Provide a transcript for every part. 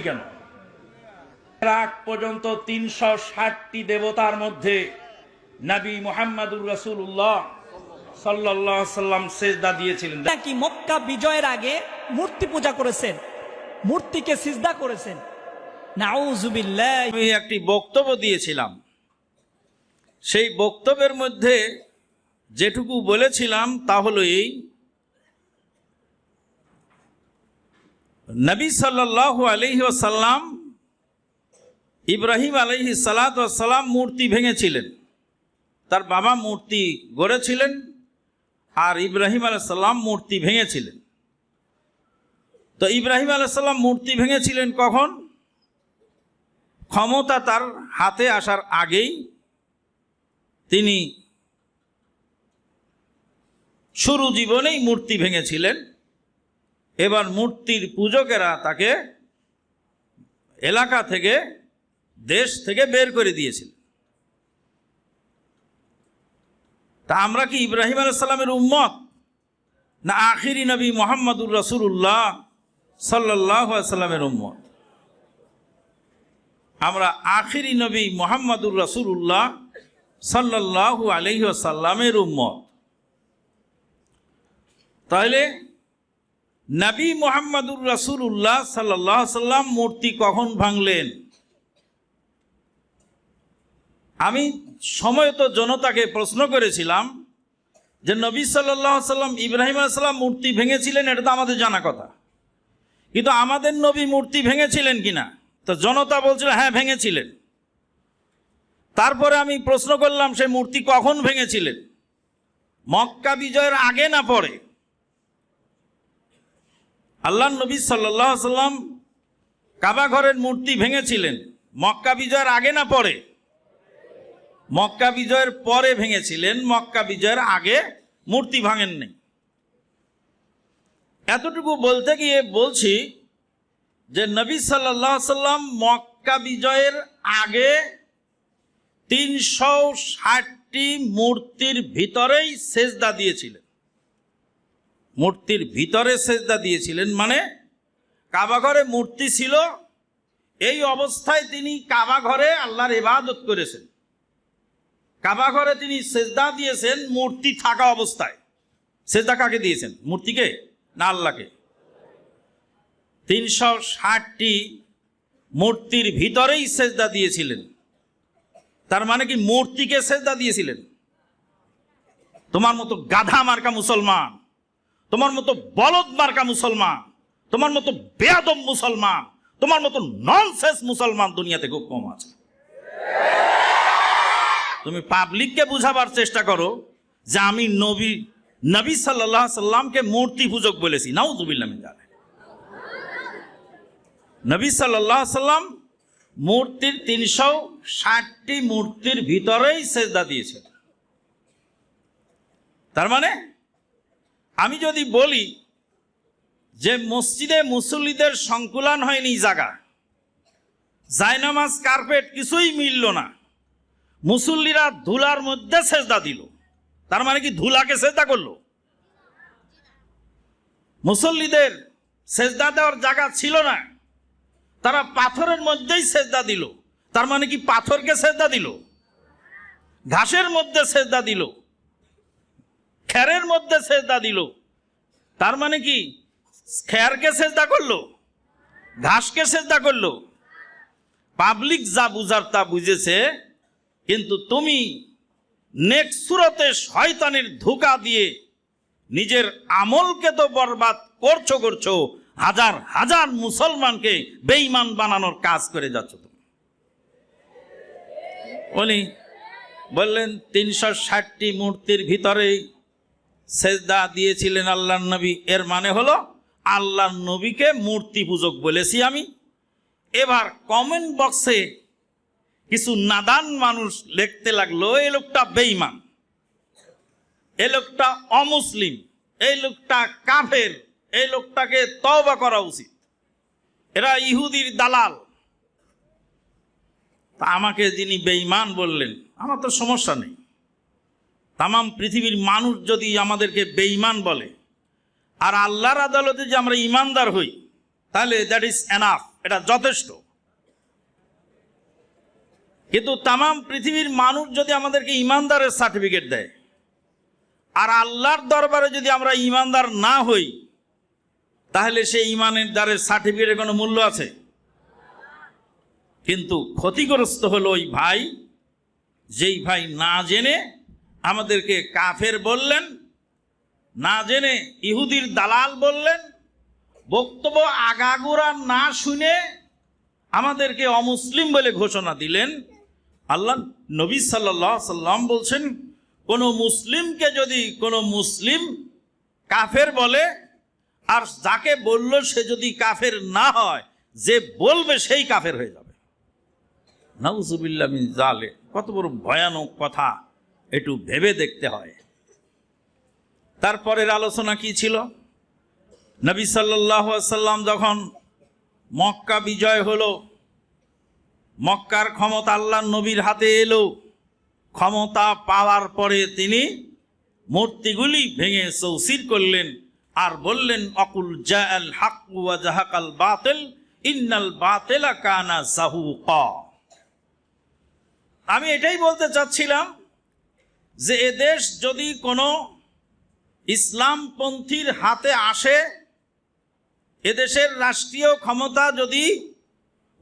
কেন? রাগ পর্যন্ত তিনশো ষাটটি দেবতার মধ্যে নবী মোহাম্মদুর রসুল্লাহ সাল্লাহ সাল্লাম সেজদা দিয়েছিলেন। নাকি মক্কা বিজয়ের আগে মূর্তি পূজা করেছেন? মূর্তিকে সিজদা করেছেন? আমি একটি বক্তব্য দিয়েছিলাম। সেই বক্তব্যের মধ্যে যেটুকু বলেছিলাম তা হলো এই নবী সাল্লাল্লাহু আলহি ওসাল্লাম ইব্রাহিম আলহি সালাতাম মূর্তি ভেঙেছিলেন। তার বাবা মূর্তি গড়েছিলেন আর ইব্রাহিম আলাইসাল্লাম মূর্তি ভেঙেছিলেন। তো ইব্রাহিম আলাইসাল্লাম মূর্তি ভেঙেছিলেন কখন? ক্ষমতা তার হাতে আসার আগেই তিনি শুরু জীবনেই মূর্তি ভেঙেছিলেন। এবার মূর্তির পূজকেরা তাকে এলাকা থেকে, দেশ থেকে বের করে দিয়েছিল তা আমরা কি ইব্রাহিম আলাইসাল্লামের উম্মত? না আখিরি নবী মোহাম্মদুর রসুল্লাহ সাল্লাহ সাল্লামের উম্মত? আমরা আখিরি নবী মোহাম্মদুর রসুল্লাহ সাল্লাহু আলহি সাল্লামের উম্মত। তাহলে নবী মোহাম্মদুর রসুল্লাহ সাল্লাহ সাল্লাম মূর্তি কখন ভাঙলেন? আমি সময়ত জনতাকে প্রশ্ন করেছিলাম যে নবী সাল্লাহ সাল্লাম ইব্রাহিম আলাইসাল্লাম মূর্তি ভেঙেছিলেন, এটা তো আমাদের জানা কথা। কিন্তু আমাদের নবী মূর্তি ভেঙেছিলেন কিনা? তো জনতা বলছিল হ্যাঁ ভেঙেছিলেন। তারপরে আমি প্রশ্ন করলাম, সে মূর্তি কখন ভেঙেছিলেন? মক্কা বিজয়ের আগে না পরে? আল্লাহ নবী সাল্লাহ সাল্লাম কাবা ঘরের মূর্তি ভেঙেছিলেন। মক্কা বিজয়ের আগে না পরে? মক্কা বিজয়ের পরে ভেঙেছিলেন, মক্কা বিজয়ের আগে মূর্তি ভাঙেন নেই এতটুকু বলতে গিয়ে বলছি যে নবী সাল্লাহ সাল্লাম মক্কা বিজয়ের আগে তিনশো ষাটটি মূর্তির ভিতরেই সেজদা দিয়েছিলেন। মূর্তির ভিতরে সেজদা দিয়েছিলেন মানে কাবাঘরে মূর্তি ছিল, এই অবস্থায় তিনি কাবাঘরে আল্লাহর ইবাদত করেছেন। কাবাঘরে তিনি সেজদা দিয়েছেন মূর্তি থাকা অবস্থায়। সেজদা কাকে দিয়েছেন? মূর্তিকে না আল্লাহকে? তিনশো ষাটটি মূর্তির ভিতরেই সেজদা দিয়েছিলেন। তার মানে কি মূর্তিকে সেজদা দিয়েছিলেন? তোমার মতো গাধা মার্কা মুসলমান। তোমার মতো বলদ মার্কা মুসলমান, তোমার মতো বেয়াদব মুসলমান, তোমার মতো ননসেন্স মুসলমান দুনিয়াতে খুব কম আছে। তুমি পাবলিককে বুঝাবার চেষ্টা করো যে আমি নবী নবী সাল্লাহ সাল্লামকে মূর্তি পূজক বলেছি। নাও জুবিল্লাহ জানে নবী সাল্লাহ সাল্লাম মূর্তির তিনশো ষাটটি মূর্তির ভিতরেই সেজদা দিয়েছেন। তার মানে আমি যদি বলি যে মসজিদে মুসল্লিদের সংকুলান হয়নি জায়গা জায়নামাজ, কার্পেট কিছুই মিলল না। মুসল্লিরা ধুলার মধ্যে সেজদা দিল। তার মানে কি ধুলাকে সেজদা করল? মুসল্লিদের সেজদা দেওয়ার জায়গা ছিল না। তারা পাথরের মধ্যেই সেজদা দিল। তার মানে কি পাথরকে সেজদা দিল? ঘাসের মধ্যে সেজদা দিল। খ্যারের মধ্যে সেজদা দিল। তার মানে কি? খ্যারকে সেজদা করল, ঘাসকে সেজদা করল। পাবলিক যা বুঝার তা বুঝেছে, কিন্তু তুমি নেক্সট সুরতে শয়তানের ধোকা দিয়ে নিজের আমলকে তো বরবাদ করছ করছ, হাজার হাজার মুসলমানকে বেঈমান বানানোর কাজ করে যাচ্ছ তুমি। বললেন, তিনশো ষাটটি মূর্তির ভিতরে সেজদা দিয়েছিলেন আল্লাহ নবী। এর মানে হলো আল্লাহ নবীকে মূর্তি পূজক বলেছি আমি। এবার কমেন্ট বক্সে কিছু নাদান মানুষ লিখতে লাগল, এই লোকটা বেইমান এই লোকটা অমুসলিম, এই লোকটা কাফের, এই লোকটাকে তওবা করা উচিত। এরা ইহুদির দালাল। তা আমাকে যিনি বেঈমান বললেন, আমার তো সমস্যা নেই। তামাম পৃথিবীর মানুষ যদি আমাদেরকে বেঈমান বলে, আর আল্লাহর আদালতে যে আমরা ইমানদার হই, তাহলে দ্যাট ইজ এনাফ এটা যথেষ্ট। কিন্তু তাম পৃথিবীর মানুষ যদি আমাদেরকে ইমানদারের সার্টিফিকেট দেয়, আর আল্লাহর দরবারে যদি আমরা ইমানদার না হই, তাহলে সেই ইমানের দ্বারের সার্টিফিকেটের কোনো মূল্য আছে? কিন্তু ক্ষতিগ্রস্ত হলো ওই ভাই, যেই ভাই না জেনে আমাদেরকে কাফের বললেন, না জেনে ইহুদির দালাল বললেন, বক্তব্য আগাগোড়া না শুনে আমাদেরকে অমুসলিম বলে ঘোষণা দিলেন। আল্লাহ নবী সাল্লাম বলছেন, কোনো মুসলিমকে যদি কোনো মুসলিম কাফের বলে, আর যাকে বলল সে যদি কাফের না হয়, যে বলবে সেই কাফের হয়ে যাবে। নাউজুবিল্লাহ মিন জালে কত বড় ভয়ানক কথা। একটু ভেবে দেখতে হয়। তারপরের আলোচনা কি ছিল? নবী সাল্লাম যখন মক্কা বিজয় হলো, মক্কার ক্ষমতা আল্লাহ নবীর হাতে এলো, ক্ষমতা পাওয়ার পরে তিনি মূর্তিগুলি ভেঙে চৌসির করলেন আর বললেন, অকুল জাল হাকুয়া জাহাকাল বাতেল, ইন্নাল বাতেলা কানা সাহু আমি এটাই বলতে চাচ্ছিলাম যে এদেশ যদি কোনো ইসলামপন্থীর হাতে আসে এদেশের রাষ্ট্রীয় ক্ষমতা যদি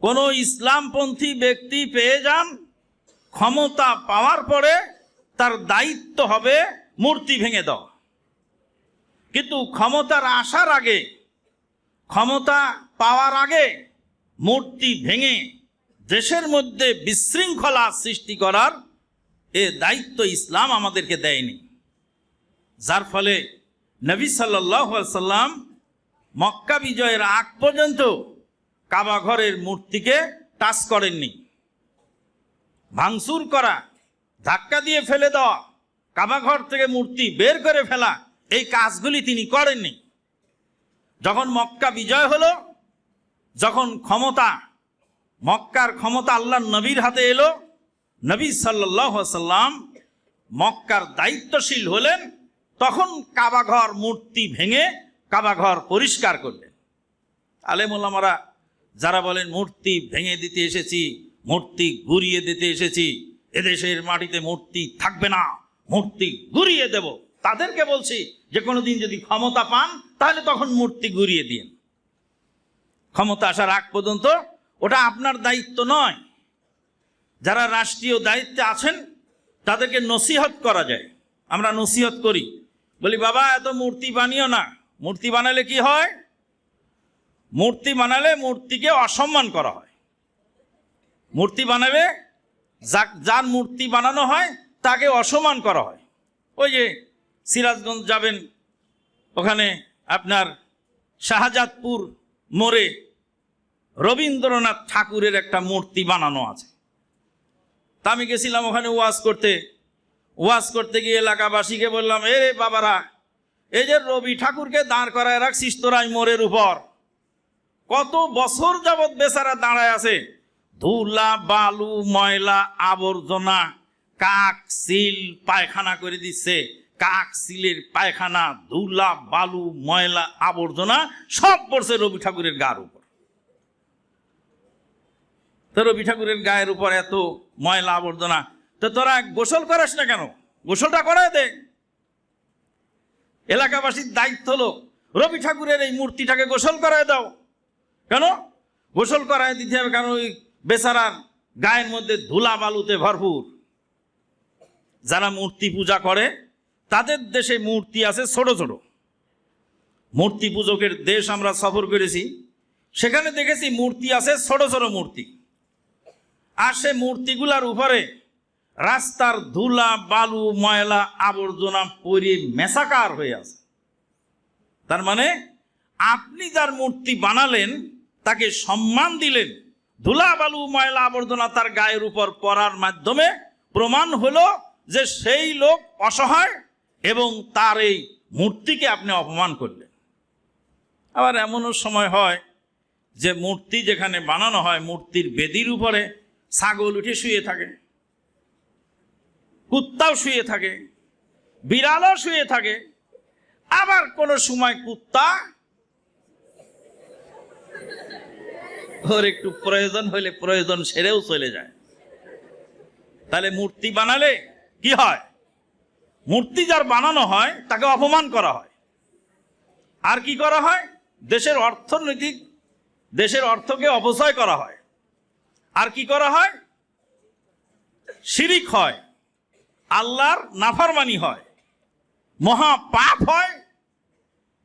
কোনো ইসলামপন্থী ব্যক্তি পেয়ে যান, ক্ষমতা পাওয়ার পরে তার দায়িত্ব হবে মূর্তি ভেঙে দেওয়া। কিন্তু ক্ষমতার আসার আগে, ক্ষমতা পাওয়ার আগে মূর্তি ভেঙে দেশের মধ্যে বিশৃঙ্খলা সৃষ্টি করার এ দায়িত্ব ইসলাম আমাদেরকে দেয়নি। যার ফলে নবী সাল্লাম মক্কা বিজয়ের আগ পর্যন্ত কাবা ঘরের মূর্তিকে টাচ করেননি। ভাঙচুর করা, ধাক্কা দিয়ে ফেলে দেওয়া, কাবা ঘর থেকে মূর্তি বের করে ফেলা, এই কাজগুলি তিনি করেননি। যখন মক্কা বিজয় হলো, যখন ক্ষমতা, মক্কার ক্ষমতা আল্লাহ নবীর হাতে এলো নবী সাল্লাম মক্কার দায়িত্বশীল হলেন, তখন কাবাঘর মূর্তি ভেঙে কাবাঘর পরিষ্কার করলেন। আলেমুল্লামারা যারা বলেন, মূর্তি ভেঙে দিতে এসেছি, মূর্তি ঘুরিয়ে দিতে এসেছি, এদেশের মাটিতে মূর্তি থাকবে না, মূর্তি ঘুরিয়ে দেব। তাদেরকে বলছি যে, কোনোদিন যদি ক্ষমতা পান, তাহলে তখন মূর্তি ঘুরিয়ে দিন। ক্ষমতা আসার আগ পর্যন্ত ওটা আপনার দায়িত্ব নয় যারা রাষ্ট্রীয় দায়িত্বে আছেন, তাদেরকে নসিহত করা যায়। আমরা নসিহত করি। বলি, বাবা, এত মূর্তি বানিও না। মূর্তি বানালে কি হয়? মূর্তি বানালে মূর্তিকে অসম্মান করা হয়। মূর্তি বানালে যার মূর্তি বানানো হয়, তাকে অসম্মান করা হয়। ওই যে সিরাজগঞ্জ যাবেন, ওখানে আপনার শাহজাদপুর মোড়ে রবীন্দ্রনাথ ঠাকুরের একটা মূর্তি বানানো আছে। তা আমি গেছিলাম ওখানে ওয়াজ করতে। ওয়াজ করতে গিয়ে এলাকাবাসীকে বললাম, এ রে বাবারা, এই যে রবি ঠাকুরকে দাঁড় করায় রাখছিস তোরাই মোড়ের উপর। কত বছর যাবৎ বেচারা দাঁড়ায় আছে। ধুলা, বালু, ময়লা, আবর্জনা, কাক, সিল, পায়খানা করে দিচ্ছে। কাক, সিলের পায়খানা, ধুলা, বালু, ময়লা, আবর্জনা সব পড়ছে রবি ঠাকুরের গার উপর। তো রবি ঠাকুরের গায়ের উপর এত ময়লা আবর্জনা। তো তোরা গোসল করাস না কেন? গোসলটা করায় দে। এলাকাবাসীর দায়িত্ব হলো, রবি ঠাকুরের এই মূর্তিটাকে গোসল করায় দাও। কেন? গোসল করায় দিতে হবে কারণ ওই বেচারার গায়ের মধ্যে ধুলা বালুতে ভরপুর। যারা মূর্তি পূজা করে, তাদের দেশে মূর্তি আছে ছোট ছোট। মূর্তি পূজকের দেশ আমরা সফর করেছি, সেখানে দেখেছি মূর্তি আছে ছোট ছোট মূর্তি। আর সে মূর্তিগুলার উপরে। রাস্তার ধুলা, বালু, ময়লা, আবর্জনা পরি মেসাকার হয়ে আছে। তার মানে আপনি যার মূর্তি বানালেন, তাকে সম্মান দিলেন। ধুলা, বালু, ময়লা, আবর্জনা তার গায়ের উপর পড়ার মাধ্যমে প্রমাণ হলো যে সেই লোক অসহায় এবং তার এই মূর্তিকে আপনি অপমান করলেন। আবার এমনও সময় হয় যে মূর্তি যেখানে বানানো হয়, মূর্তির বেদির উপরে ছাগল উঠে শুয়ে থাকে, কুত্তাও শুয়ে থাকে, বিড়ালও শুয়ে থাকে। আবার কোনো সময় কুত্তা, ওর একটু প্রয়োজন হলে প্রয়োজন সেরেও চলে যায়। তাহলে মূর্তি বানালে কি হয়? মূর্তি যার বানানো হয়, তাকে অপমান করা হয়। আর কি করা হয়? দেশের অর্থনৈতিক, দেশের অর্থকে অপচয় করা হয়। আর কি করা হয়? শিরিক হয়। আল্লাহর নাফারমানি হয়। মহা পাপ হয়।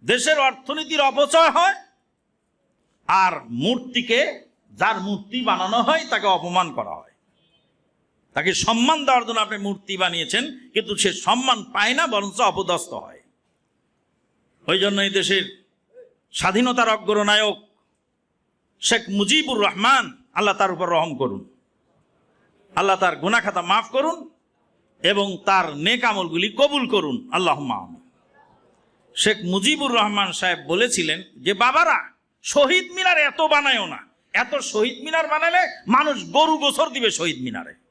দেশের অর্থনীতির অপচয় হয়। আর মূর্তিকে, যার মূর্তি বানানো হয়, তাকে অপমান করা হয়। তাকে সম্মান দেওয়ার জন্য আপনি মূর্তি বানিয়েছেন, কিন্তু সে সম্মান পায় না, বরঞ্চ অপদস্থ হয়। ওই জন্য এই দেশের স্বাধীনতার অগ্রনায়ক শেখ মুজিবুর রহমান আল্লাহ তার উপর রহম করুন। আল্লাহ তার গুনাখাতা মাফ করুন এবং তার নেক আমলগুলি কবুল করুন। আল্লাহ শেখ মুজিবুর রহমান সাহেব বলেছিলেন যে, বাবারা, শহীদ মিনার এত বানায়ও না। এত শহীদ মিনার বানালে মানুষ গরু গোসর দিবে শহীদ মিনারে।